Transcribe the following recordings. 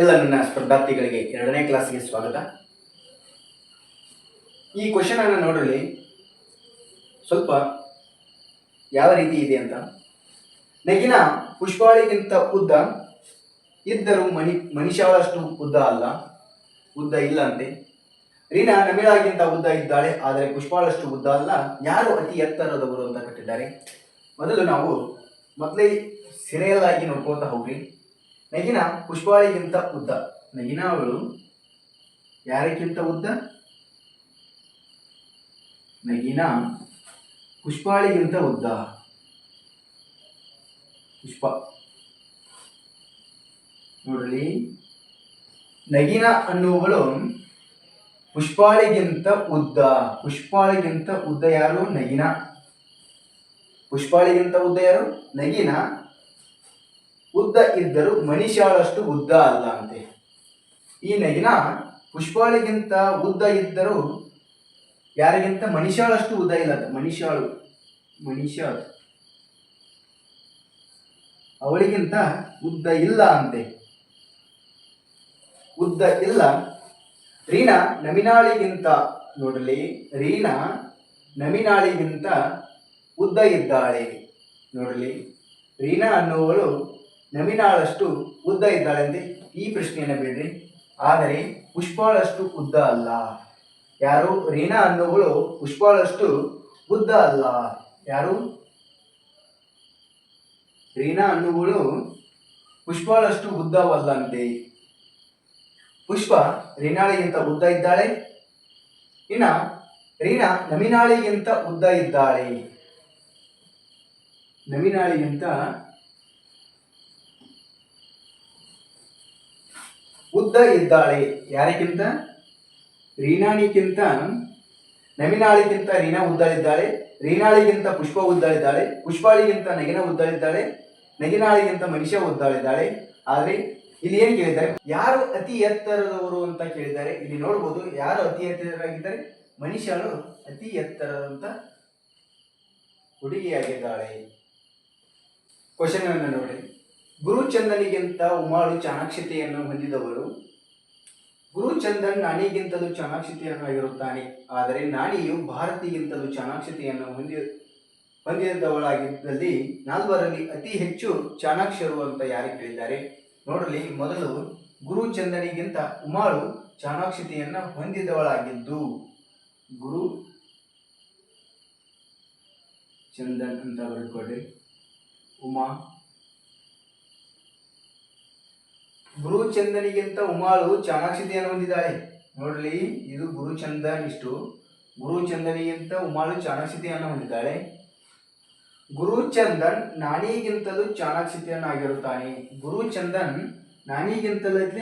ಎಲ್ಲ ನನ್ನ ಸ್ಪರ್ಧಾರ್ಥಿಗಳಿಗೆ ಎರಡನೇ ಕ್ಲಾಸ್ಗೆ ಸ್ವಾಗತ. ಈ ಕ್ವಶನ್ ಅನ್ನು ನೋಡಲಿ ಸ್ವಲ್ಪ ಯಾವ ರೀತಿ ಇದೆ ಅಂತ. ನಗಿನ ಪುಷ್ಪಾಳಿಗಿಂತ ಉದ್ದ ಇದ್ದರೂ ಮಣಿ ಮನುಷ್ಯಾಳಷ್ಟು ಉದ್ದ ಅಲ್ಲ. ಉದ್ದ ಇಲ್ಲ ಅಂತೆ ರೀನಾ ನಮಿಳಾಗಿಂತ ಉದ್ದ ಇದ್ದಾಳೆ, ಆದರೆ ಪುಷ್ಪಾಳಷ್ಟು ಉದ್ದ ಅಲ್ಲ. ಯಾರು ಅತಿ ಎತ್ತರದವರು ಅಂತ ಕಟ್ಟಿದ್ದಾರೆ. ಮೊದಲು ನಾವು ಮೊದಲೇ ಸೆರೆಯಲ್ಲಾಗಿ ನೋಡ್ಕೋತಾ ಹೋಗ್ರಿ. ನಗಿನ ಪುಷ್ಪಾಳಿಗಿಂತ ಉದ್ದ. ನಗಿನ ಅವಳು ಯಾರಕ್ಕಿಂತ ಉದ್ದ? ನಗಿನ ಪುಷ್ಪಾಳಿಗಿಂತ ಉದ್ದ. ಪುಷ್ಪ. ನೋಡ್ರಿ. ನಗಿನ ಅನ್ನುವಳು ಪುಷ್ಪಾಳಿಗಿಂತ ಉದ್ದ. ಪುಷ್ಪಾಳಿಗಿಂತ ಉದ್ದ ಯಾರು? ನಗಿನ. ಪುಷ್ಪಾಳಿಗಿಂತ ಉದ್ದ ಯಾರು? ನಗಿನ ಉದ್ದ ಇದ್ದರೂ ಮನುಷ್ಯಾಳಷ್ಟು ಉದ್ದ ಅಲ್ಲ ಅಂತೆ. ಈ ನಗಿನ ಪುಷ್ಪಾಳಿಗಿಂತ ಉದ್ದ ಇದ್ದರೂ ಯಾರಿಗಿಂತ ಮನುಷ್ಯಾಳಷ್ಟು ಉದ್ದ ಇಲ್ಲ ಅಂತ. ಮನುಷ್ಯಾಳು ಮನುಷ್ಯ ಅವಳಿಗಿಂತ ಉದ್ದ ಇಲ್ಲ ಅಂತೆ. ಉದ್ದ ಇಲ್ಲ. ರೀನಾ ನಮಿನಾಳಿಗಿಂತ ನೋಡಲಿ ರೀನಾ ನಮಿನಾಳಿಗಿಂತ ಉದ್ದ ಇದ್ದಾಳೆ. ನೋಡಲಿ ರೀನಾ ಅನ್ನುವಳು ನಮಿನಾಳಷ್ಟು ಉದ್ದ ಇದ್ದಾಳೆ ಅಂತೆ ಈ ಪ್ರಶ್ನೆಯನ್ನು ಬಿಡ್ರಿ. ಆದರೆ ಪುಷ್ಪಾಳಷ್ಟು ಉದ್ದ ಅಲ್ಲ. ಯಾರು? ರೀನಾ ಅನ್ನೋಗಳು ಪುಷ್ಪಾಳಷ್ಟು ಉದ್ದ ಅಲ್ಲ. ಯಾರು? ರೀನಾ ಅನ್ನುಗಳು ಪುಷ್ಪಾಳಷ್ಟು ಉದ್ದವಲ್ಲಂತೆ. ಪುಷ್ಪ ರೀನಾಳಿಗಿಂತ ಉದ್ದ ಇದ್ದಾಳೆ? ಇನ್ನ ರೀನಾ ನಮಿನಾಳಿಗಿಂತ ಉದ್ದ ಇದ್ದಾಳೆ. ನಮಿನಾಳಿಗಿಂತ ಉದ್ದ ಇದ್ದಾಳೆ. ಯಾರಿಗಿಂತ? ರೀನಾಣಿಗಿಂತ. ನವಿನಾಳಿಗಿಂತ ರೀನಾ ಉದ್ದಾಳಿದ್ದಾಳೆ. ರೀನಾಳಿಗಿಂತ ಪುಷ್ಪ ಉದ್ದಾಳಿದ್ದಾಳೆ. ಪುಷ್ಪಾಳಿಗಿಂತ ನಗಿನ ಉದ್ದಳಿದ್ದಾಳೆ. ನಗಿನಾಳಿಗಿಂತ ಮನುಷ್ಯ ಉದ್ದಾಳಿದ್ದಾಳೆ. ಆದರೆ ಇಲ್ಲಿ ಏನು ಕೇಳಿದ್ದಾರೆ? ಯಾರು ಅತಿ ಎತ್ತರದವರು ಅಂತ ಕೇಳಿದ್ದಾರೆ. ಇಲ್ಲಿ ನೋಡ್ಬೋದು ಯಾರು ಅತಿ ಎತ್ತರರಾಗಿದ್ದಾರೆ ಮನುಷ್ಯರು ಅತಿ ಎತ್ತರದಂತ ಹುಡುಗಿಯಾಗಿದ್ದಾಳೆ. ಕ್ವಶನ್ ನೋಡಿ. ಗುರುಚಂದನಿಗಿಂತ ಉಮಾಳು ಚಾಣಾಕ್ಷತೆಯನ್ನು ಹೊಂದಿದವರು ಗುರುಚಂದನ್ ನಾಣಿಗಿಂತಲೂ ಚಾಣಾಕ್ಷತೆಯನ್ನು ಆಗಿರುತ್ತಾನೆ ಆದರೆ ನಾಣಿಯು ಭಾರತಿಗಿಂತಲೂ ಚಾಣಾಕ್ಷತೆಯನ್ನು ಹೊಂದಿ, ಹೊಂದಿದವಳಾಗಿದ್ದಲ್ಲಿ ನಾಲ್ವರಲ್ಲಿ ಅತಿ ಹೆಚ್ಚು ಚಾಣಾಕ್ಷರು ಅಂತ ಯಾರು ಕೇಳಿದ್ದಾರೆ? ನೋಡಲಿ ಮೊದಲು ಗುರುಚಂದನಿಗಿಂತ ಉಮಾಳು ಚಾಣಾಕ್ಷತೆಯನ್ನು ಹೊಂದಿದವಳಾಗಿದ್ದು ಗುರು ಚಂದನ್ ಅಂತ ಬರ್ಕೊಡ್ರಿ ಉಮಾ ಗುರುಚಂದನಿಗಿಂತ ಉಮಾಳು ಚಾಣಾಕ್ಷತೆಯನ್ನು ಹೊಂದಿದ್ದಾಳೆ. ನೋಡ್ಲಿ, ಇದು ಗುರುಚಂದನ್ ಇಷ್ಟು ಗುರುಚಂದನಿಗಿಂತ ಉಮಾಳು ಚಾಣಾಕ್ಷತೆಯನ್ನು ಹೊಂದಿದ್ದಾಳೆ. ಗುರುಚಂದನ್ ನಾಣಿಗಿಂತಲೂ ಚಾಣಾಕ್ಷತೆಯನ್ನಾಗಿರುತ್ತಾನೆ. ಗುರುಚಂದನ್ ನಾನಿಗಿಂತಲೂ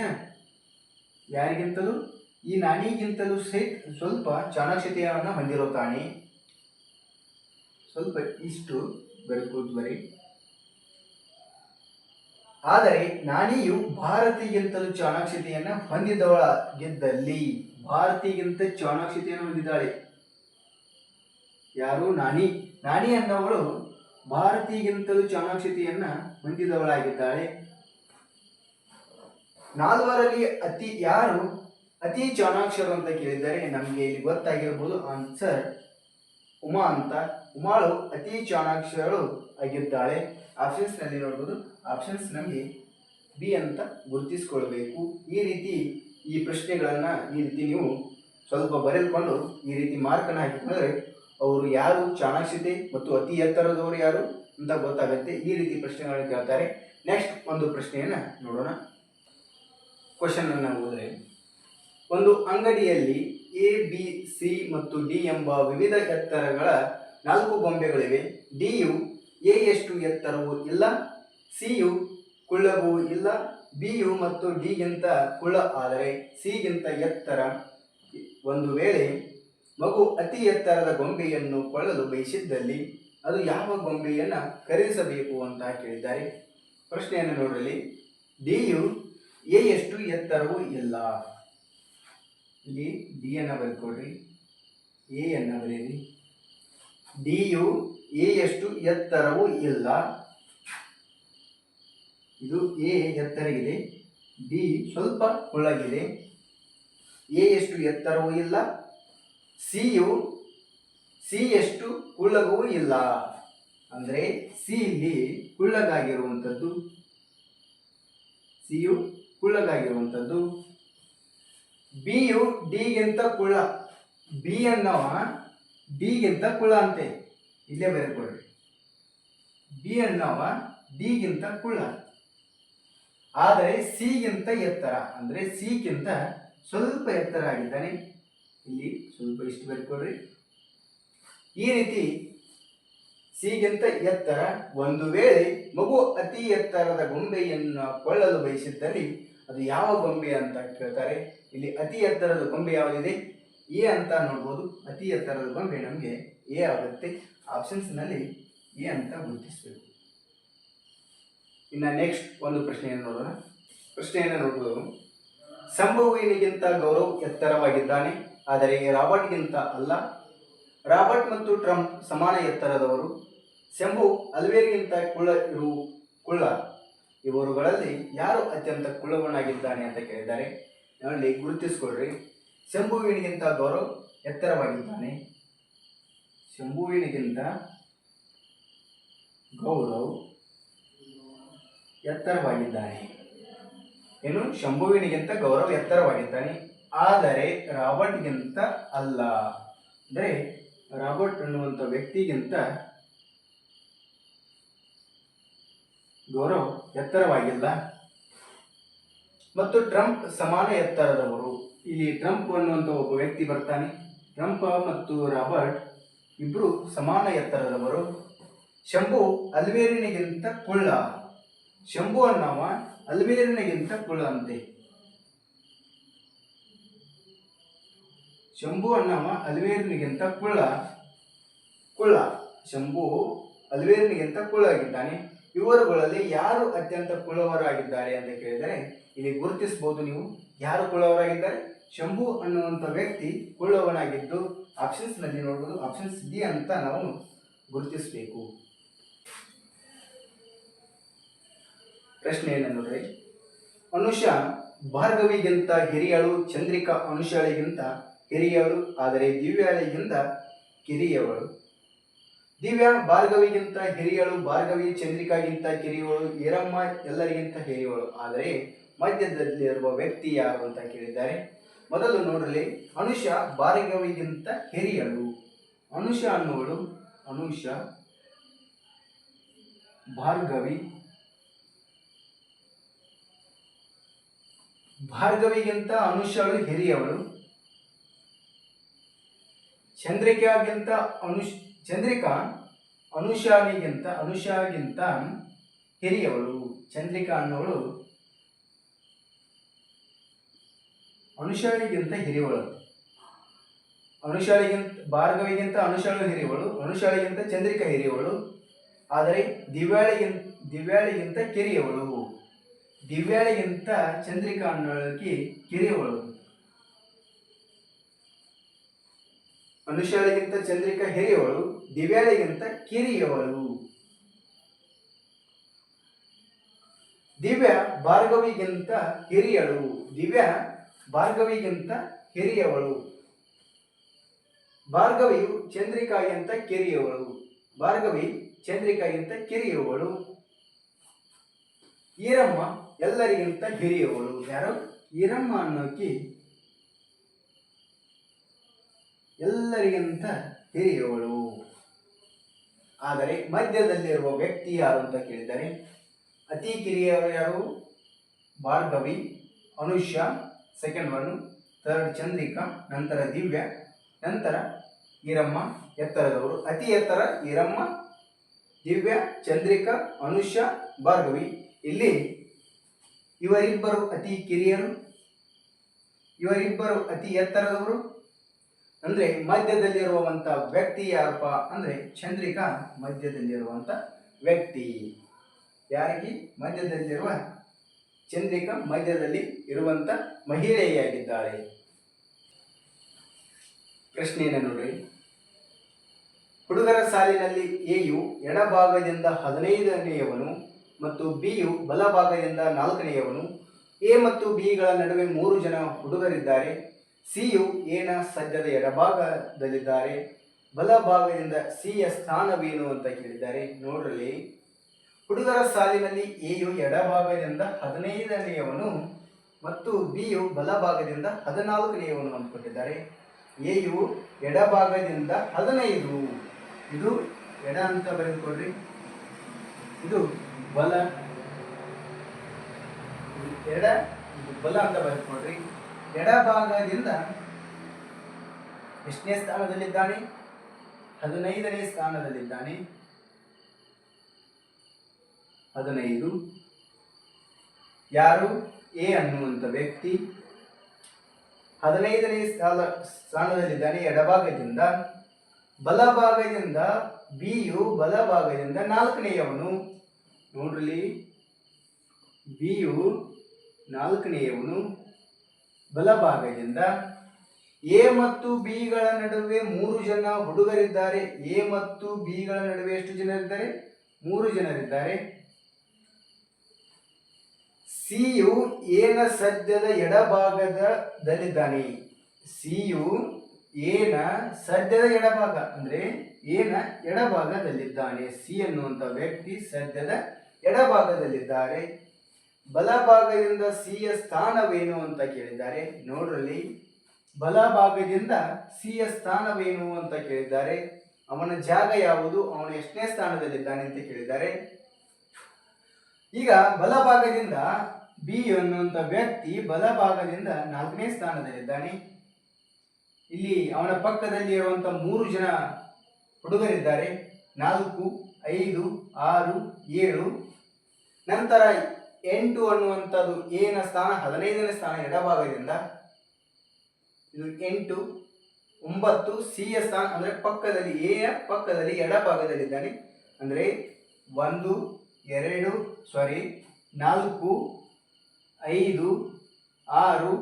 ಯಾರಿಗಿಂತಲೂ? ಈ ನಾನಿಗಿಂತಲೂ ಸಹಿತ ಸ್ವಲ್ಪ ಚಾಣಾಕ್ಷತೆಯನ್ನು ಹೊಂದಿರುತ್ತಾನೆ. ಸ್ವಲ್ಪ ಇಷ್ಟು ಬರ್ಕೋದು ಬರೀ. ಆದರೆ ನಾಣಿಯು ಭಾರತಿಗಿಂತಲೂ ಚಾಣಾಕ್ಷತೆಯನ್ನು ಹೊಂದಿದವಳಾಗಿದ್ದಲ್ಲಿ ಭಾರತಿಗಿಂತ ಚಾಣಾಕ್ಷತೆಯನ್ನು ಹೊಂದಿದ್ದಾಳೆ. ಯಾರು? ನಾಣಿ ನಾಣಿ ಅನ್ನವಳು ಭಾರತಿಗಿಂತಲೂ ಚಾಣಾಕ್ಷತೆಯನ್ನ ಹೊಂದಿದವಳಾಗಿದ್ದಾಳೆ. ನಾಲ್ವರಲ್ಲಿ ಅತಿ ಯಾರು ಅತಿ ಚಾಣಾಕ್ಷರು ಅಂತ ಕೇಳಿದರೆ ನಮಗೆ ಇಲ್ಲಿ ಗೊತ್ತಾಗಿರ್ಬೋದು ಆನ್ಸರ್ ಉಮಾ ಅಂತ. ಉಮಾಳು ಅತಿ ಚಾಣಾಕ್ಷರು ಆಗಿದ್ದಾಳೆ. ಆಫೀಸ್ನಲ್ಲಿ ನಲ್ಲಿ ನೋಡ್ಬೋದು. ಆಪ್ಷನ್ಸ್ ನಮಗೆ ಬಿ ಅಂತ ಗುರುತಿಸ್ಕೊಳ್ಬೇಕು. ಈ ರೀತಿ ಈ ಪ್ರಶ್ನೆಗಳನ್ನು ಈ ರೀತಿ ನೀವು ಸ್ವಲ್ಪ ಬರೆದುಕೊಂಡು ಈ ರೀತಿ ಮಾರ್ಕನ್ನು ಹಾಕಿಕೊಂಡ್ರೆ ಅವರು ಯಾರು ಚಾಣಾಕ್ಷತೆ ಮತ್ತು ಅತಿ ಎತ್ತರದವರು ಯಾರು ಅಂತ ಗೊತ್ತಾಗುತ್ತೆ. ಈ ರೀತಿ ಪ್ರಶ್ನೆಗಳನ್ನು ಕೇಳ್ತಾರೆ. ನೆಕ್ಸ್ಟ್ ಒಂದು ಪ್ರಶ್ನೆಯನ್ನು ನೋಡೋಣ. ಕ್ವಶನನ್ನು ಓದಿದ್ರೆ ಒಂದು ಅಂಗಡಿಯಲ್ಲಿ ಎ ಬಿ ಸಿ ಮತ್ತು ಡಿ ಎಂಬ ವಿವಿಧ ಎತ್ತರಗಳ ನಾಲ್ಕು ಗೊಂಬೆಗಳಿವೆ. ಡಿಯು ಎ ಎಷ್ಟು ಎತ್ತರವು ಇಲ್ಲ ಸಿಯು ಕುಳ್ಳಗೂ ಇಲ್ಲ, ಬಿಯು ಮತ್ತು ಡಿಗಿಂತ ಕುಳ ಆದರೆ ಸಿಗಿಂತ ಎತ್ತರ. ಒಂದು ವೇಳೆ ಮಗು ಅತಿ ಎತ್ತರದ ಗೊಂಬೆಯನ್ನು ಕೊಳ್ಳಲು ಬಯಸಿದ್ದಲ್ಲಿ ಅದು ಯಾವ ಗೊಂಬೆಯನ್ನು ಖರೀದಿಸಬೇಕು ಅಂತ ಕೇಳಿದ್ದಾರೆ. ಪ್ರಶ್ನೆಯನ್ನು ನೋಡಲಿ ಡಿಯು ಎಷ್ಟು ಎತ್ತರವೂ ಇಲ್ಲ. ಇಲ್ಲಿ ಡಿ ಅನ್ನ ಬರ್ಕೊಡ್ರಿ ಎ ಅನ್ನ ಬರೀರಿ ಡಿಯು ಎಷ್ಟು ಎತ್ತರವೂ ಇಲ್ಲ. ಇದು ಎ ಎತ್ತರ ಬಿ ಸ್ವಲ್ಪ ಒಳಗಿದೆ. ಎ ಎಷ್ಟು ಎತ್ತರವೂ ಇಲ್ಲ. ಸಿಯು, ಸಿ ಎಷ್ಟು ಕುಳ್ಳಗವೂ ಇಲ್ಲ. ಅಂದರೆ ಸಿ ಇಲ್ಲಿ ಕುಳ್ಳಗಾಗಿರುವಂಥದ್ದು. ಸಿಯು ಕುಳ್ಳಗಾಗಿರುವಂಥದ್ದು. ಬಿಯು ಡಿಗಿಂತ ಕುಳ್ಳ ಬಿ ಅನ್ನವ ಡಿಗಿಂತ ಕುಳ್ಳ ಅಂತೆ. ಇಲ್ಲೇ ಬರ್ಕೊಳ್ಳಿ ಬಿ ಅನ್ನವ ಡಿಗಿಂತ ಕುಳ್ಳ ಆದರೆ ಸಿಗಿಂತ ಎತ್ತರ, ಅಂದರೆ ಸಿಗಿಂತ ಸ್ವಲ್ಪ ಎತ್ತರ ಆಗಿದ್ದಾನೆ. ಇಲ್ಲಿ ಸ್ವಲ್ಪ ಇಷ್ಟು ಬರ್ಕೊಡ್ರಿ. ಈ ರೀತಿ ಸಿಗಿಂತ ಎತ್ತರ, ಒಂದು ವೇಳೆ ಮಗು ಅತಿ ಎತ್ತರದ ಗೊಂಬೆಯನ್ನು ಕೊಳ್ಳಲು ಬಯಸಿದ್ದಲ್ಲಿ ಅದು ಯಾವ ಗೊಂಬೆ ಅಂತ ಕೇಳ್ತಾರೆ. ಇಲ್ಲಿ ಅತಿ ಎತ್ತರದ ಗೊಂಬೆ ಯಾವುದಿದೆ? ಎ ಅಂತ ನೋಡ್ಬೋದು. ಅತಿ ಎತ್ತರದ ಗೊಂಬೆ ನಮಗೆ ಎ ಆಗುತ್ತೆ. ಆಪ್ಷನ್ಸ್ನಲ್ಲಿ ಎ ಅಂತ ಗುರುತಿಸಬೇಕು. ಇನ್ನು ನೆಕ್ಸ್ಟ್ ಒಂದು ಪ್ರಶ್ನೆಯನ್ನು ನೋಡೋಣ. ಪ್ರಶ್ನೆಯನ್ನು ನೋಡ್ಬೋದು. ಸಂಭುವಿನಿಗಿಂತ ಗೌರವ್ ಎತ್ತರವಾಗಿದ್ದಾನೆ, ಆದರೆ ರಾಬರ್ಟ್ಗಿಂತ ಅಲ್ಲ. ರಾಬರ್ಟ್ ಮತ್ತು ಟ್ರಂಪ್ ಸಮಾನ ಎತ್ತರದವರು. ಶಂಭು ಅಲ್ವೇರಿಗಿಂತ ಕುಳ್ಳ ಇರು, ಕುಳ್ಳ. ಇವರುಗಳಲ್ಲಿ ಯಾರು ಅತ್ಯಂತ ಕುಳ್ಳವನಾಗಿದ್ದಾನೆ ಅಂತ ಕೇಳಿದ್ದಾರೆ. ನೋಡಿ, ಗುರುತಿಸ್ಕೊಳ್ರಿ. ಶಂಭುವಿನಿಗಿಂತ ಗೌರವ್ ಎತ್ತರವಾಗಿದ್ದಾನೆ. ಶಂಭುವಿನಿಗಿಂತ ಗೌರವ್ ಎತ್ತರವಾಗಿದ್ದಾನೆ. ಏನು? ಶಂಭುವಿನಿಗಿಂತ ಗೌರವ ಎತ್ತರವಾಗಿದ್ದಾನೆ. ಆದರೆ ರಾಬರ್ಟ್ಗಿಂತ ಅಲ್ಲ. ಅಂದರೆ ರಾಬರ್ಟ್ ಅನ್ನುವಂಥ ವ್ಯಕ್ತಿಗಿಂತ ಗೌರವ್ ಎತ್ತರವಾಗಿಲ್ಲ. ಮತ್ತು ಟ್ರಂಪ್ ಸಮಾನ ಎತ್ತರದವರು. ಇಲ್ಲಿ ಟ್ರಂಪ್ ಅನ್ನುವಂಥ ಒಬ್ಬ ವ್ಯಕ್ತಿ ಬರ್ತಾನೆ. ಟ್ರಂಪ್ ಮತ್ತು ರಾಬರ್ಟ್ ಇಬ್ಬರು ಸಮಾನ ಎತ್ತರದವರು. ಶಂಭು ಅಲ್ವೇರಿನಿಗಿಂತ ಕುಳ್ಳ. ಶಂಭು ಅನ್ನವ ಅಲ್ಬೇರನಿಗಿಂತ ಕುಳಂತೆ ಶಂಭು ಅನ್ನವ ಅಲ್ವೇರನಿಗಿಂತ ಕುಳ್ಳ. ಕುಳ್ಳ. ಶಂಭು ಅಲ್ವೇರನಿಗಿಂತ ಕುಳ್ಳಾಗಿದ್ದಾನೆ. ಇವರುಗಳಲ್ಲಿ ಯಾರು ಅತ್ಯಂತ ಕುಳ್ಳವರಾಗಿದ್ದಾರೆ ಅಂತ ಕೇಳಿದರೆ, ಇಲ್ಲಿ ಗುರುತಿಸಬಹುದು ನೀವು ಯಾರು ಕುಳ್ಳವರಾಗಿದ್ದಾರೆ. ಶಂಭು ಅನ್ನುವಂಥ ವ್ಯಕ್ತಿ ಕುಳ್ಳವನಾಗಿದ್ದು ಆಪ್ಷನ್ಸ್ನಲ್ಲಿ ನೋಡ್ಬೋದು. ಆಪ್ಷನ್ಸ್ ಡಿ ಅಂತ ನಾವು ಗುರುತಿಸಬೇಕು. ಪ್ರಶ್ನೆಯನ್ನು ನೋಡ್ರಿ ಅನುಷ ಭಾರ್ಗವಿಗಿಂತ ಹಿರಿಯಳು ಚಂದ್ರಿಕಾ ಅನುಷಾಳಿಗಿಂತ ಹಿರಿಯಳು, ಆದರೆ ದಿವ್ಯಾಳಿಗಿಂತ ಕಿರಿಯವಳು. ದಿವ್ಯಾ ಭಾರ್ಗವಿಗಿಂತ ಹಿರಿಯಳು, ಭಾರ್ಗವಿ ಚಂದ್ರಿಕಾಗಿಂತ ಕಿರಿಯವಳು, ಈರಮ್ಮ ಎಲ್ಲರಿಗಿಂತ ಹಿರಿಯವಳು. ಆದರೆ ಮಧ್ಯದಲ್ಲಿರುವ ವ್ಯಕ್ತಿ ಯಾರು ಅಂತ ಕೇಳಿದ್ದಾರೆ. ಮೊದಲು ನೋಡಲಿ ಅನುಷ ಭಾರ್ಗವಿಗಿಂತ ಹಿರಿಯಳು. ಅನುಷ ಅನ್ನುವಳು ಅನುಷ ಭಾರ್ಗವಿ. ಭಾರ್ಗವಿಗಿಂತ ಅನುಷಳು ಹಿರಿಯವಳು. ಚಂದ್ರಿಕಾಗಿಂತ ಅನುಷ್, ಚಂದ್ರಿಕಾ ಅನುಷಾಗಿಗಿಂತ ಅನುಷಾಗಿಂತ ಹಿರಿಯವಳು. ಚಂದ್ರಿಕಾ ಅನ್ನೋಳು ಅನುಷಾಳಿಗಿಂತ ಹಿರಿಯವಳು. ಅನುಷಾಳಿಗಿಂತ, ಭಾರ್ಗವಿಗಿಂತ ಅನುಷಾಳು ಹಿರಿಯವಳು, ಅನುಷಾಳಿಗಿಂತ ಚಂದ್ರಿಕಾ ಹಿರಿಯವಳು. ಆದರೆ ದಿವ್ಯಾಳಿಗಿಂತ ದಿವ್ಯಾಳಿಗಿಂತ ಕಿರಿಯವಳು. ದಿವ್ಯಾಳಿಗಿಂತ ಚಂದ್ರಿಕಾ ಅನ್ನೋಳಕ್ಕೆ ಕಿರಿಯವಳು ಮನುಷ್ಯಳಿಗಿಂತ ಚಂದ್ರಿಕಾ ಹಿರಿಯವಳು ದಿವ್ಯಾಳಿಗಿಂತ ಕಿರಿಯವಳು ದಿವ್ಯ ಭಾರ್ಗವಿಗಿಂತ ಹಿರಿಯಳು, ದಿವ್ಯ ಭಾರ್ಗವಿಗಿಂತ ಹಿರಿಯವಳು. ಭಾರ್ಗವಿಯು ಚಂದ್ರಿಕಾಗಿಂತ ಕಿರಿಯವಳು ಭಾರ್ಗವಿ ಚಂದ್ರಿಕಾಗಿಂತ ಕಿರಿಯವಳು ಈರಮ್ಮ ಎಲ್ಲರಿಗಿಂತ ಹಿರಿಯವಳು ಯಾರು? ಈರಮ್ಮ ಅನ್ನೋಕಿ ಎಲ್ಲರಿಗಿಂತ ಹಿರಿಯವಳು. ಆದರೆ ಮಧ್ಯದಲ್ಲಿರುವ ವ್ಯಕ್ತಿ ಯಾರು ಅಂತ ಕೇಳಿದರೆ, ಅತಿ ಕಿರಿಯವರು ಯಾರು? Bhargavi Anushya second one third Chandrika, ನಂತರ ದಿವ್ಯ, ನಂತರ ಈರಮ್ಮ, ಎತ್ತರದವರು. ಅತಿ ಎತ್ತರ ಈರಮ್ಮ, ದಿವ್ಯ, ಚಂದ್ರಿಕಾ ಅನುಷ್ಯ ಭಾರ್ಗವಿ. ಇಲ್ಲಿ ಇವರಿಬ್ಬರು ಅತಿ ಕಿರಿಯರು, ಇವರಿಬ್ಬರು ಅತಿ ಎತ್ತರದವರು. ಅಂದ್ರೆ ಮಧ್ಯದಲ್ಲಿರುವಂತ ವ್ಯಕ್ತಿ ಯಾರಪ್ಪ ಅಂದ್ರೆ ಚಂದ್ರಿಕಾ ಮಧ್ಯದಲ್ಲಿರುವಂತ ವ್ಯಕ್ತಿ. ಯಾರಿಗೆ? ಮಧ್ಯದಲ್ಲಿರುವ ಚಂದ್ರಿಕಾ ಮಧ್ಯದಲ್ಲಿ ಇರುವಂತ ಮಹಿಳೆಯಾಗಿದ್ದಾಳೆ. ಪ್ರಶ್ನೆಯನ್ನು ನೋಡ್ರಿ. ಹುಡುಗರ ಸಾಲಿನಲ್ಲಿ ಎಯು ಎಡಭಾಗದಿಂದ ಹದಿನೈದನೆಯವನು ಮತ್ತು ಬಿಯು ಬಲಭಾಗದಿಂದ ನಾಲ್ಕನೆಯವನು. ಎ ಮತ್ತು ಬಿಗಳ ನಡುವೆ ಮೂರು ಜನ ಹುಡುಗರಿದ್ದಾರೆ. ಸಿಯು ಎನ ಸದ್ಯದ ಎಡಭಾಗದಲ್ಲಿದ್ದಾರೆ. ಬಲಭಾಗದಿಂದ ಸಿಯ ಸ್ಥಾನವೇನು ಅಂತ ಕೇಳಿದ್ದಾರೆ. ನೋಡಲಿ ಹುಡುಗರ ಸಾಲಿನಲ್ಲಿ ಎಯು ಎಡಭಾಗದಿಂದ ಹದಿನೈದನೆಯವನು ಮತ್ತು ಬಿಯು ಬಲಭಾಗದಿಂದ ಹದಿನಾಲ್ಕನೆಯವನು ಕೊಟ್ಟಿದ್ದಾರೆ ಎಯು ಎಡಭಾಗದಿಂದ ಹದಿನೈದು. ಇದು ಎಡ ಅಂತ ಬರೆದುಕೊಡ್ರಿ. ಇದು ಬಲ. ಎಡ, ಇದು ಬಲ ಅಂತ ಬರ್ಕೊಡ್ರಿ ಎಡಭಾಗದಿಂದ ಎಷ್ಟನೇ ಸ್ಥಾನದಲ್ಲಿದ್ದಾನೆ? ಹದಿನೈದನೇ ಸ್ಥಾನದಲ್ಲಿದ್ದಾನೆ. ಹದಿನೈದು. ಯಾರು? ಎ ಅನ್ನುವಂಥ ವ್ಯಕ್ತಿ. ಹದಿನೈದನೇ ಸ್ಥಾನ, ಸ್ಥಾನದಲ್ಲಿದ್ದಾನೆ ಎಡಭಾಗದಿಂದ ಬಲಭಾಗದಿಂದ ಬಿಯು ಬಲಭಾಗದಿಂದ ನಾಲ್ಕನೆಯವನು. ನೋಡ್ರಿ ಬಿಯು ನಾಲ್ಕನೆಯವನು ಬಲಭಾಗದಿಂದ ಎ ಮತ್ತು ಬಿಗಳ ನಡುವೆ ಮೂರು ಜನ ಹುಡುಗರಿದ್ದಾರೆ. ಎ ಮತ್ತು ಬಿಗಳ ನಡುವೆ ಎಷ್ಟು ಜನರಿದ್ದಾರೆ? ಮೂರು ಜನರಿದ್ದಾರೆ. ಸಿಯು ಏನ ಸದ್ಯದ ಎಡಭಾಗದಲ್ಲಿದ್ದಾನೆ? ಸಿಯು ಏನ ಸದ್ಯದ ಎಡಭಾಗ ಅಂದ್ರೆ ಏನ ಎಡಭಾಗದಲ್ಲಿದ್ದಾನೆ. ಸಿ ಅನ್ನುವಂಥ ವ್ಯಕ್ತಿ ಸದ್ಯದ ಎಡಭಾಗದಲ್ಲಿದ್ದಾರೆ. ಬಲಭಾಗದಿಂದ ಸಿಯ ಸ್ಥಾನವೇನು ಅಂತ ಕೇಳಿದ್ದಾರೆ. ನೋಡ್ರಲ್ಲಿ ಬಲಭಾಗದಿಂದ ಸಿಯ ಸ್ಥಾನವೇನು ಅಂತ ಕೇಳಿದ್ದಾರೆ. ಅವನ ಜಾಗ ಯಾವುದು? ಅವನು ಎಷ್ಟನೇ ಸ್ಥಾನದಲ್ಲಿದ್ದಾನೆ ಅಂತ ಕೇಳಿದ್ದಾರೆ. ಈಗ ಬಲಭಾಗದಿಂದ ಬಿ ಅನ್ನುವಂಥ ವ್ಯಕ್ತಿ ಬಲಭಾಗದಿಂದ ನಾಲ್ಕನೇ ಸ್ಥಾನದಲ್ಲಿದ್ದಾನೆ. ಇಲ್ಲಿ ಅವನ ಪಕ್ಕದಲ್ಲಿ ಇರುವಂಥ ಮೂರು ಜನ ಹುಡುಗರಿದ್ದಾರೆ. ನಾಲ್ಕು ಐದು, ಆರು, ಏಳು. ನಂತರ ಎಂಟು ಅನ್ನುವಂಥದ್ದು ಏನ ಸ್ಥಾನ, ಹದಿನೈದನೇ ಸ್ಥಾನ ಎಡಭಾಗದಿಂದ ಇದು ಎಂಟು, ಒಂಬತ್ತು ಸಿ ಯ ಸ್ಥಾನ, ಅಂದರೆ ಪಕ್ಕದಲ್ಲಿ ಎ ಯ, ಪಕ್ಕದಲ್ಲಿ ಎಡಭಾಗದಲ್ಲಿದ್ದಾನೆ. ಅಂದರೆ ಒಂದು, ಎರಡು ಸಾರಿ ನಾಲ್ಕು, ಐದು, ಆರು,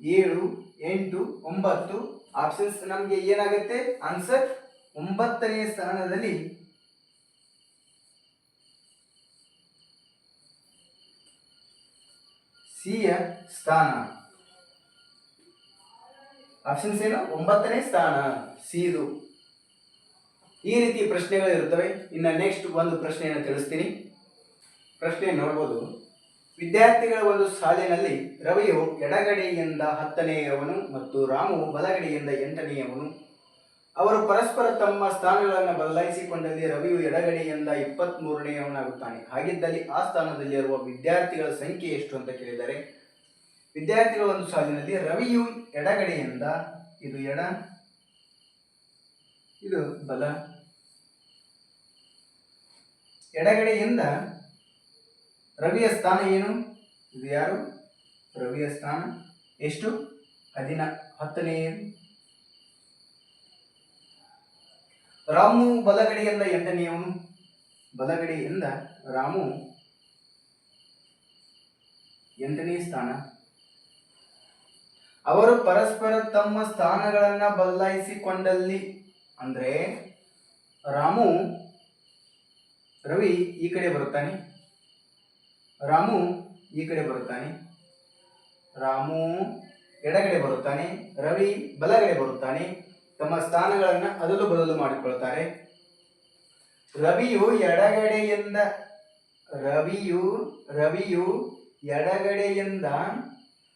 ಏಳು, ಎಂಟು, ಒಂಬತ್ತು. ಆಪ್ಷನ್ಸ್ ನಮಗೆ ಏನಾಗುತ್ತೆ? ಆನ್ಸರ್ ಒಂಬತ್ತನೇ ಸ್ಥಾನದಲ್ಲಿ ಸಿಯ ಸ್ಥಾನ. ಆಪ್ಷನ್ಸ್ ಏನು? ಒಂಬತ್ತನೇ ಸ್ಥಾನ, ಸಿದು. ಈ ರೀತಿ ಪ್ರಶ್ನೆಗಳು ಇರುತ್ತವೆ. ಇನ್ನು ನೆಕ್ಸ್ಟ್ ಒಂದು ಪ್ರಶ್ನೆಯನ್ನು ತಿಳಿಸ್ತೀನಿ. ಪ್ರಶ್ನೆ ನೋಡ್ಬೋದು. ವಿದ್ಯಾರ್ಥಿಗಳ ಒಂದು ಸಾಲಿನಲ್ಲಿ ರವಿಯು ಎಡಗಡೆಯಿಂದ ಹತ್ತನೆಯವನು ಮತ್ತು ರಾಮು ಬಲಗಡೆಯಿಂದ ಎಂಟನೆಯವನು. ಅವರು ಪರಸ್ಪರ ತಮ್ಮ ಸ್ಥಾನಗಳನ್ನು ಬದಲಾಯಿಸಿಕೊಂಡಲ್ಲಿ ರವಿಯು ಎಡಗಡೆಯಿಂದ ಇಪ್ಪತ್ತ್ ಮೂರನೆಯವನಾಗುತ್ತಾನೆ ಹಾಗಿದ್ದಲ್ಲಿ ಆ ಸ್ಥಾನದಲ್ಲಿರುವ ವಿದ್ಯಾರ್ಥಿಗಳ ಸಂಖ್ಯೆ ಎಷ್ಟು ಅಂತ ಕೇಳಿದರೆ, ವಿದ್ಯಾರ್ಥಿಗಳ ಒಂದು ಸಾಲಿನಲ್ಲಿ ರವಿಯು ಎಡಗಡೆಯಿಂದ, ಇದು ಎಡ, ಇದು ಬಲ, ಎಡಗಡೆಯಿಂದ ರವಿಯ ಸ್ಥಾನ ಏನು? ಇದು ಯಾರು? ರವಿಯ ಸ್ಥಾನ. ಎಷ್ಟು? ಹದಿನ, ಹತ್ತನೇ ರಾಮು ಬಲಗಡೆಯಿಂದ ಎಂಟನೆಯವನು ಬಲಗಡೆಯಿಂದ ರಾಮು ಎಂಟನೇ ಸ್ಥಾನ. ಅವರು ಪರಸ್ಪರ ತಮ್ಮ ಸ್ಥಾನಗಳನ್ನು ಬದಲಾಯಿಸಿಕೊಂಡಲ್ಲಿ ಅಂದ್ರೆ ರಾಮು, ರವಿ ಈ ಕಡೆ ಬರುತ್ತಾನೆ. ರಾಮು ಈ ಕಡೆ ಬರುತ್ತಾನೆ. ರಾಮು ಎಡಗಡೆ ಬರುತ್ತಾನೆ. ರವಿ ಬಲಗಡೆ ಬರುತ್ತಾನೆ. ತಮ್ಮ ಸ್ಥಾನಗಳನ್ನು ಅದಲು ಬದಲು ಮಾಡಿಕೊಳ್ತಾರೆ. ರವಿಯು ಎಡಗಡೆಯಿಂದ, ರವಿಯು ರವಿಯು ಎಡಗಡೆಯಿಂದ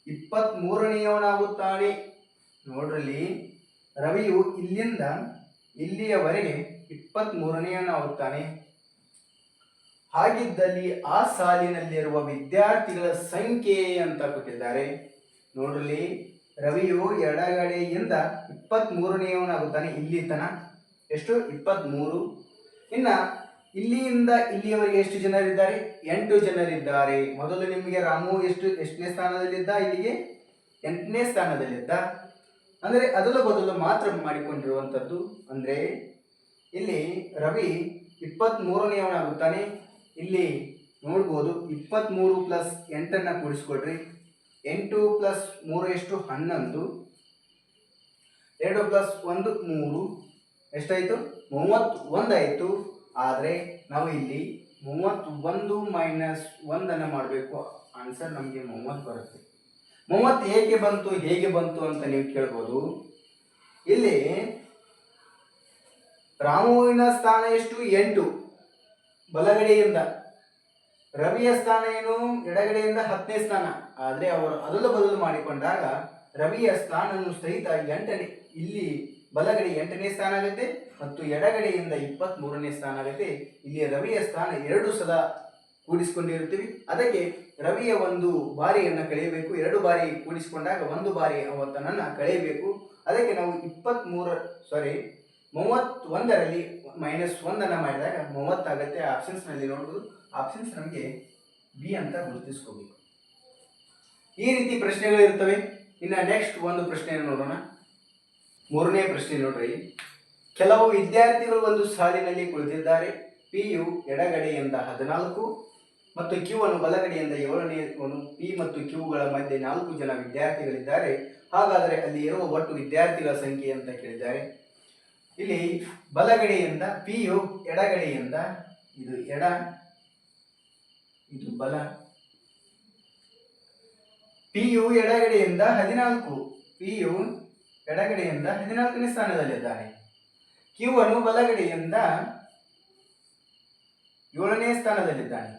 ಇಪ್ಪತ್ತ್ ಮೂರನೆಯವನಾಗುತ್ತಾನೆ ನೋಡ್ರಲ್ಲಿ ರವಿಯು ಇಲ್ಲಿಂದ ಇಲ್ಲಿಯವರೆಗೆ ಇಪ್ಪತ್ತ್ ಮೂರನೆಯವನಾಗುತ್ತಾನೆ ಹಾಗಿದ್ದಲ್ಲಿ ಆ ಸಾಲಿನಲ್ಲಿರುವ ವಿದ್ಯಾರ್ಥಿಗಳ ಸಂಖ್ಯೆ ಅಂತ ಕೊಟ್ಟಿದ್ದಾರೆ. ನೋಡ್ರಲ್ಲಿ ರವಿಯು ಎಡಗಡೆಯಿಂದ ಇಪ್ಪತ್ತ್ ಮೂರನೆಯವನಾಗುತ್ತಾನೆ ಇಲ್ಲಿ ತನ ಎಷ್ಟು? ಇಪ್ಪತ್ತ್ ಮೂರು ಇನ್ನ ಇಲ್ಲಿಯಿಂದ ಇಲ್ಲಿಯವರೆಗೆ ಎಷ್ಟು ಜನರಿದ್ದಾರೆ? ಎಂಟು ಜನರಿದ್ದಾರೆ. ಮೊದಲು ನಿಮಗೆ ರಾಮು ಎಷ್ಟು? ಎಷ್ಟನೇ ಸ್ಥಾನದಲ್ಲಿದ್ದ? ಇಲ್ಲಿಗೆ ಎಂಟನೇ ಸ್ಥಾನದಲ್ಲಿದ್ದ. ಅಂದರೆ ಅದಲು ಬದಲು ಮಾತ್ರ ಮಾಡಿಕೊಂಡಿರುವಂಥದ್ದು. ಅಂದರೆ ಇಲ್ಲಿ ರವಿ ಇಪ್ಪತ್ತ್ ಮೂರನೆಯವನಾಗುತ್ತಾನೆ ಇಲ್ಲಿ ನೋಡ್ಬೋದು ಇಪ್ಪತ್ತ್ಮೂರು ಪ್ಲಸ್ ಎಂಟನ್ನು ಕೂಡಿಸ್ಕೊಡ್ರಿ. ಎಂಟು ಪ್ಲಸ್ ಮೂರು ಎಷ್ಟು? ಹನ್ನೊಂದು. ಎರಡು ಪ್ಲಸ್ ಒಂದು ಮೂರು. ಎಷ್ಟಾಯಿತು? ಮೂವತ್ತು, ಒಂದಾಯಿತು. ಆದರೆ ನಾವು ಇಲ್ಲಿ ಮೂವತ್ತು ಒಂದು ಮೈನಸ್ ಒಂದನ್ನು ಮಾಡಬೇಕು. ಆನ್ಸರ್ ನಮಗೆ ಮೂವತ್ತು ಬರುತ್ತೆ. ಮೂವತ್ತು ಹೇಗೆ ಬಂತು ಹೇಗೆ ಬಂತು ಅಂತ ನೀವು ಕೇಳ್ಬೋದು. ಇಲ್ಲಿ ರಾಮುವಿನ ಸ್ಥಾನ ಎಷ್ಟು? ಎಂಟು. ಬಲಗಡೆಯಿಂದ. ರವಿಯ ಸ್ಥಾನ ಏನು? ಎಡಗಡೆಯಿಂದ ಹತ್ತನೇ ಸ್ಥಾನ. ಆದರೆ ಅವರು ಅದಲು ಬದಲು ಮಾಡಿಕೊಂಡಾಗ ರವಿಯ ಸ್ಥಾನವನ್ನು ಸಹಿತ ಎಂಟನೇ, ಇಲ್ಲಿ ಬಲಗಡೆ ಎಂಟನೇ ಸ್ಥಾನ ಆಗುತ್ತೆ ಮತ್ತು ಎಡಗಡೆಯಿಂದ ಇಪ್ಪತ್ತ್ ಮೂರನೇ ಸ್ಥಾನ ಆಗುತ್ತೆ. ಇಲ್ಲಿ ರವಿಯ ಸ್ಥಾನ ಎರಡು ಸಲ ಕೂಡಿಸಿಕೊಂಡಿರುತ್ತೀವಿ. ಅದಕ್ಕೆ ರವಿಯ ಒಂದು ಬಾರಿಯನ್ನು ಕಳೆಯಬೇಕು. ಎರಡು ಬಾರಿ ಕೂಡಿಸಿಕೊಂಡಾಗ ಒಂದು ಬಾರಿ ಅವತ್ತನನ್ನು ಕಳೆಯಬೇಕು. ಅದಕ್ಕೆ ನಾವು ಇಪ್ಪತ್ತ್ ಮೂರ ಸಾರಿ ಮೂವತ್ತೊಂದರಲ್ಲಿ ಮೈನಸ್ ಒಂದನ್ನು ಮಾಡಿದಾಗ ಮೂವತ್ತಾಗತ್ತೆ ಆಪ್ಷನ್ಸ್ನಲ್ಲಿ ನೋಡ್ಬೋದು. ಆಪ್ಷನ್ಸ್ ನಮಗೆ ಬಿ ಅಂತ ಗುರುತಿಸ್ಕೋಬೇಕು. ಈ ರೀತಿ ಪ್ರಶ್ನೆಗಳು ಇರ್ತವೆ. ಇನ್ನು ನೆಕ್ಸ್ಟ್ ಒಂದು ಪ್ರಶ್ನೆಯನ್ನು ನೋಡೋಣ. ಮೂರನೇ ಪ್ರಶ್ನೆ ನೋಡ್ರಿ. ಕೆಲವು ವಿದ್ಯಾರ್ಥಿಗಳು ಒಂದು ಸಾಲಿನಲ್ಲಿ ಕುಳಿತಿದ್ದಾರೆ. ಪಿ ಯು ಎಡಗಡೆಯಿಂದ ಹದಿನಾಲ್ಕು ಮತ್ತು ಕ್ಯೂ ಅನ್ನು ಬಲಗಡೆಯಿಂದ ಏಳನೆಯವನು ಪಿ ಮತ್ತು ಕ್ಯೂಗಳ ಮಧ್ಯೆ ನಾಲ್ಕು ಜನ ವಿದ್ಯಾರ್ಥಿಗಳಿದ್ದಾರೆ. ಹಾಗಾದರೆ ಅಲ್ಲಿ ಇರುವ ಒಟ್ಟು ವಿದ್ಯಾರ್ಥಿಗಳ ಸಂಖ್ಯೆ ಅಂತ ಕೇಳಿದ್ದಾರೆ. ಇಲ್ಲಿ ಬಲಗಡೆಯಿಂದ ಪಿ ಯು ಎಡಗಡೆಯಿಂದ ಇದು ಎಡ, ಇದು ಬಲ. ಪಿ ಯು ಎಡಗಡೆಯಿಂದ ಹದಿನಾಲ್ಕು ಪಿ ಯು ಎಡಗಡೆಯಿಂದ ಹದಿನಾಲ್ಕನೇ ಸ್ಥಾನದಲ್ಲಿದ್ದಾರೆ ಕ್ಯೂ ಅನ್ನು ಬಲಗಡೆಯಿಂದ ಏಳನೇ ಸ್ಥಾನದಲ್ಲಿದ್ದಾನೆ.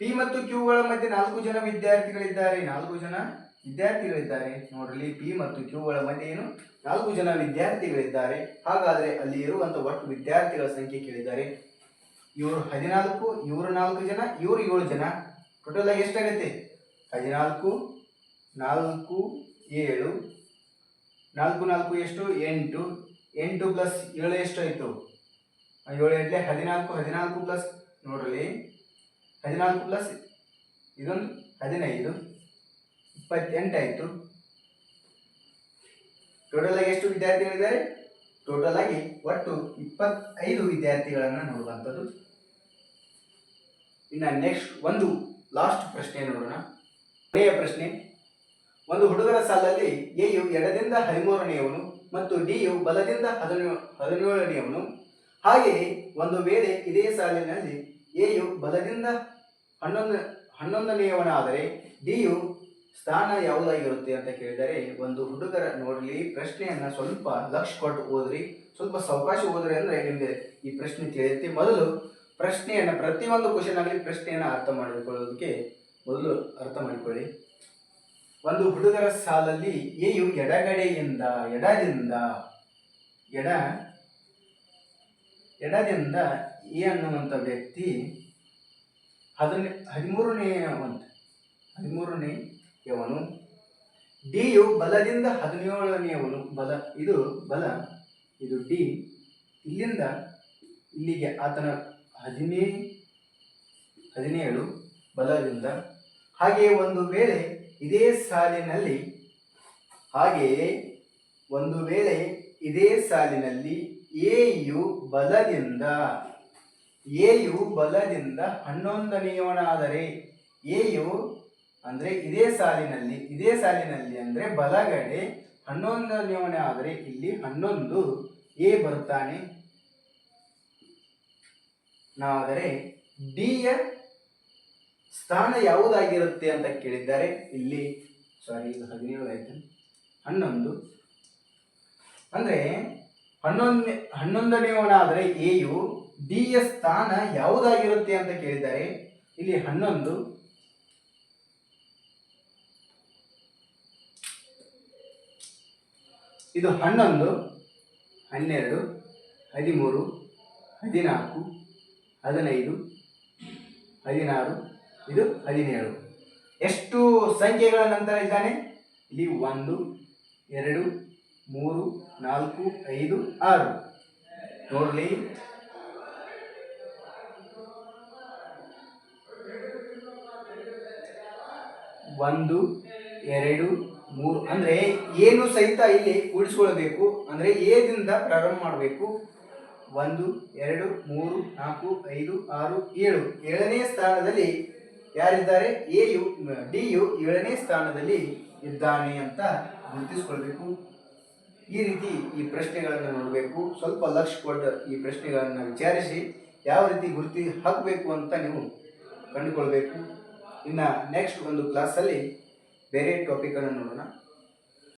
ಪಿ ಮತ್ತು ಕ್ಯೂಗಳ ಮಧ್ಯೆ ನಾಲ್ಕು ಜನ ವಿದ್ಯಾರ್ಥಿಗಳಿದ್ದಾರೆ. ನಾಲ್ಕು ಜನ ವಿದ್ಯಾರ್ಥಿಗಳಿದ್ದಾರೆ. ನೋಡಲಿ ಪಿ ಮತ್ತು ಕ್ಯೂಗಳ ಮಧ್ಯೆ ಏನು? ನಾಲ್ಕು ಜನ ವಿದ್ಯಾರ್ಥಿಗಳಿದ್ದಾರೆ. ಹಾಗಾದರೆ ಅಲ್ಲಿ ಇರುವಂಥ ಒಟ್ಟು ವಿದ್ಯಾರ್ಥಿಗಳ ಸಂಖ್ಯೆ ಕೇಳಿದ್ದಾರೆ. ಇವರು ಹದಿನಾಲ್ಕು, ಇವರು ನಾಲ್ಕು ಜನ, ಇವರು ಏಳು ಜನ. ಟೋಟಲ್ ಆಗಿ ಎಷ್ಟಾಗುತ್ತೆ? ಹದಿನಾಲ್ಕು, ನಾಲ್ಕು, ಏಳು. ನಾಲ್ಕು ನಾಲ್ಕು ಎಷ್ಟು? ಎಂಟು. ಎಂಟು ಪ್ಲಸ್ ಏಳು ಎಷ್ಟಾಯಿತು? ಏಳು ಎಂಟ್ಲೆ ಹದಿನಾಲ್ಕು ಹದಿನಾಲ್ಕು ಪ್ಲಸ್ ನೋಡ್ರಿ ಹದಿನಾಲ್ಕು ಪ್ಲಸ್ ಇದೊಂದು ಹದಿನೈದು. ಇಪ್ಪತ್ತೆಂಟು ಆಯಿತು. ಟೋಟಲ್ ಆಗಿ ಎಷ್ಟು ವಿದ್ಯಾರ್ಥಿಗಳಿದ್ದಾರೆ ಟೋಟಲ್ ಆಗಿ ಒಟ್ಟು ಇಪ್ಪತ್ತೈದು ವಿದ್ಯಾರ್ಥಿಗಳನ್ನು ನೋಡುವಂಥದ್ದು. ಇನ್ನು ನೆಕ್ಸ್ಟ್ ಒಂದು ಲಾಸ್ಟ್ ಪ್ರಶ್ನೆ ನೋಡೋಣ. ಕೊನೆಯ ಪ್ರಶ್ನೆ. ಒಂದು ಹುಡುಗರ ಸಾಲಲ್ಲಿ ಎ ಯು ಎಡದಿಂದ ಹದಿಮೂರನೆಯವನು ಮತ್ತು ಡಿ ಯು ಬಲದಿಂದ ಹದಿನೇಳು ಹದಿನೇಳನೆಯವನು. ಹಾಗೆಯೇ ಒಂದು ವೇಳೆ ಇದೇ ಸಾಲಿನಲ್ಲಿ ಎ ಯು ಬಲದಿಂದ ಹನ್ನೊಂದು, ಹನ್ನೊಂದನೆಯವನಾದರೆ ಡಿ ಯು ಸ್ಥಾನ ಯಾವುದಾಗಿರುತ್ತೆ ಅಂತ ಕೇಳಿದರೆ, ಒಂದು ಹುಡುಗರ ನೋಡಲಿ ಪ್ರಶ್ನೆಯನ್ನು ಸ್ವಲ್ಪ ಲಕ್ಷ ಕೊಟ್ಟು ಓದ್ರಿ, ಸ್ವಲ್ಪ ಸಾವಕಾಶ ಓದ್ರಿ ಅಂದರೆ ನಿಮಗೆ ಈ ಪ್ರಶ್ನೆ ತಿಳಿಯುತ್ತೆ. ಮೊದಲು ಪ್ರಶ್ನೆಯನ್ನು, ಪ್ರತಿಯೊಂದು ಕ್ವಶನ್ ಆಗಲಿ ಪ್ರಶ್ನೆಯನ್ನು ಅರ್ಥ ಮಾಡಿಕೊಳ್ಳೋದಕ್ಕೆ ಮೊದಲು ಅರ್ಥ ಮಾಡಿಕೊಳ್ಳಿ. ಒಂದು ಹುಡುಗರ ಸಾಲಲ್ಲಿ ಎಯು ಎಡಗಡೆಯಿಂದ, ಎಡದಿಂದ, ಎಡ, ಎಡದಿಂದ ಎ ಅನ್ನುವಂಥ ವ್ಯಕ್ತಿ ಹದಿನೇ, ಹದಿಮೂರನೇ ಒಂದು ಹದಿಮೂರನೆಯವನು ಡಿ ಯು ಬಲದಿಂದ ಹದಿನೇಳನೆಯವನು ಬಲ, ಇದು ಬಲ, ಇದು ಡಿ. ಇಲ್ಲಿಂದ ಇಲ್ಲಿಗೆ ಆತನ ಹದಿನೇ, ಹದಿನೇಳು ಬಲದಿಂದ, ಹಾಗೆಯೇ ಒಂದು ವೇಳೆ ಇದೇ ಸಾಲಿನಲ್ಲಿ, ಹಾಗೆಯೇ ಒಂದು ವೇಳೆ ಇದೇ ಸಾಲಿನಲ್ಲಿ ಎ ಯು ಬಲದಿಂದ, ಎ ಯು ಬಲದಿಂದ ಹನ್ನೊಂದನೆಯವನಾದರೆ ಎ ಯು ಅಂದರೆ ಇದೇ ಸಾಲಿನಲ್ಲಿ ಇದೇ ಸಾಲಿನಲ್ಲಿ ಅಂದರೆ ಬಲಗಡೆ ಹನ್ನೊಂದನೆಯವನೇ ಆದರೆ ಇಲ್ಲಿ ಹನ್ನೊಂದು ಎ ಬರುತ್ತಾನೆ. ಡಿ ಡಿಯ ಸ್ಥಾನ ಯಾವುದಾಗಿರುತ್ತೆ ಅಂತ ಕೇಳಿದ್ದಾರೆ. ಇಲ್ಲಿ ಸಾರಿ ಇದು ಹದಿನೇಳು ಆಯ್ತು. ಹನ್ನೊಂದು. ಅಂದರೆ ಹನ್ನೊಂದನೇ ಹನ್ನೊಂದನೆಯವನಾದರೆ ಎಯು ಡಿಯ ಸ್ಥಾನ ಯಾವುದಾಗಿರುತ್ತೆ ಅಂತ ಕೇಳಿದ್ದಾರೆ. ಇಲ್ಲಿ ಹನ್ನೊಂದು ಇದು ಹನ್ನೊಂದು, ಹನ್ನೆರಡು, ಹದಿಮೂರು, ಹದಿನಾಲ್ಕು, ಹದಿನೈದು, ಹದಿನಾರು, ಇದು ಹದಿನೇಳು. ಎಷ್ಟು ಸಂಖ್ಯೆಗಳ ನಂತರ ಇದ್ದಾನೆ? ಇಲ್ಲಿ ಒಂದು, ಎರಡು, ಮೂರು, ನಾಲ್ಕು, ಐದು, ಆರು. ನೋಡಲಿ. ಒಂದು, ಎರಡು ಮೂರು, ಅಂದರೆ ಏನು ಸಹಿತ ಇಲ್ಲಿ ಕೂಡಿಸ್ಕೊಳ್ಬೇಕು ಅಂದರೆ ಏದಿಂದ ಪ್ರಾರಂಭ ಮಾಡಬೇಕು. ಒಂದು, ಎರಡು, ಮೂರು, ನಾಲ್ಕು, ಐದು, ಆರು, ಏಳು. ಏಳನೇ ಸ್ಥಾನದಲ್ಲಿ ಯಾರಿದ್ದಾರೆ? ಎ ಯು, ಡಿ ಯು ಏಳನೇ ಸ್ಥಾನದಲ್ಲಿ ಇದ್ದಾನೆ ಅಂತ ಗುರುತಿಸ್ಕೊಳ್ಬೇಕು. ಈ ರೀತಿ ಈ ಪ್ರಶ್ನೆಗಳನ್ನು ನೋಡಬೇಕು. ಸ್ವಲ್ಪ ಲಕ್ಷ ಕೊಟ್ಟು ಈ ಪ್ರಶ್ನೆಗಳನ್ನು ವಿಚಾರಿಸಿ ಯಾವ ರೀತಿ ಗುರುತಿ ಹಾಕಬೇಕು ಅಂತ ನೀವು ಕಂಡುಕೊಳ್ಬೇಕು. ಇನ್ನು ನೆಕ್ಸ್ಟ್ ಒಂದು ಕ್ಲಾಸಲ್ಲಿ ಬೇರೆ ಟಾಪಿಕನ್ನು ನೋಡೋಣ.